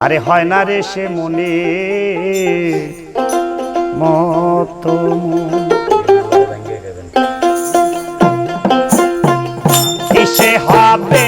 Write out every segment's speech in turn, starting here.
আরে হয় না রে সে মনে মত সে হবে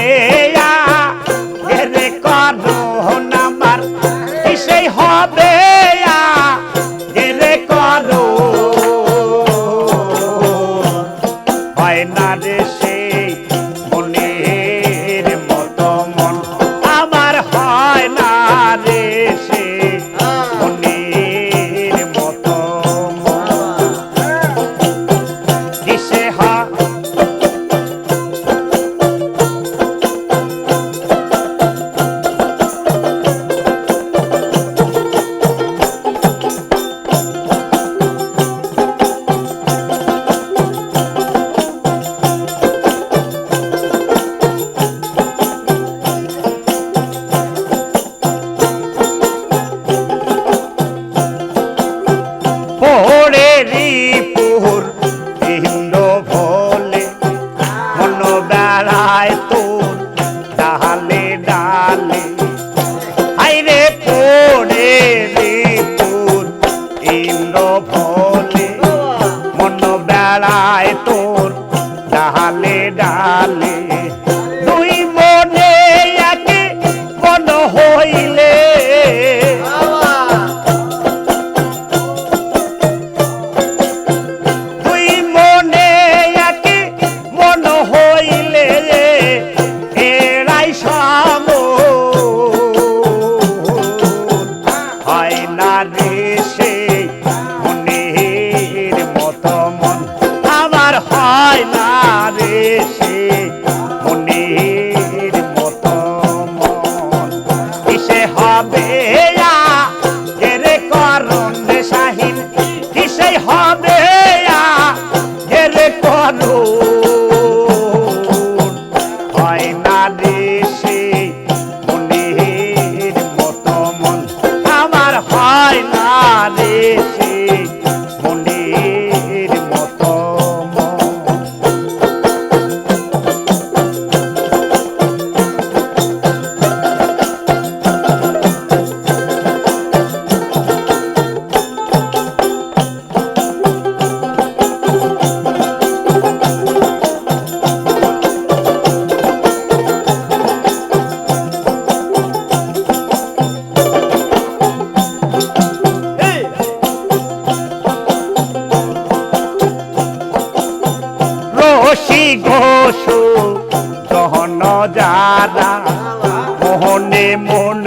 ঘোষ গহন যারা মোহনে মন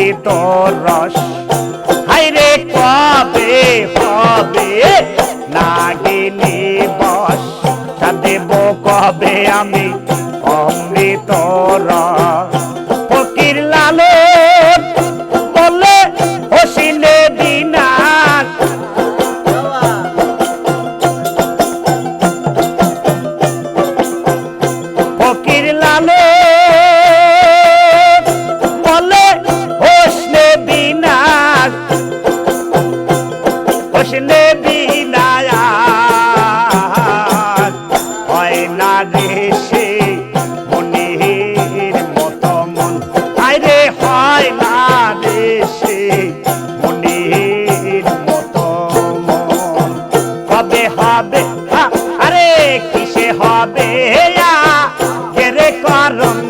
পাবে তোর রস। হাইরে কবে কবে নাগিনি বস তা দেব কবে আমি? অমৃত রস। marrón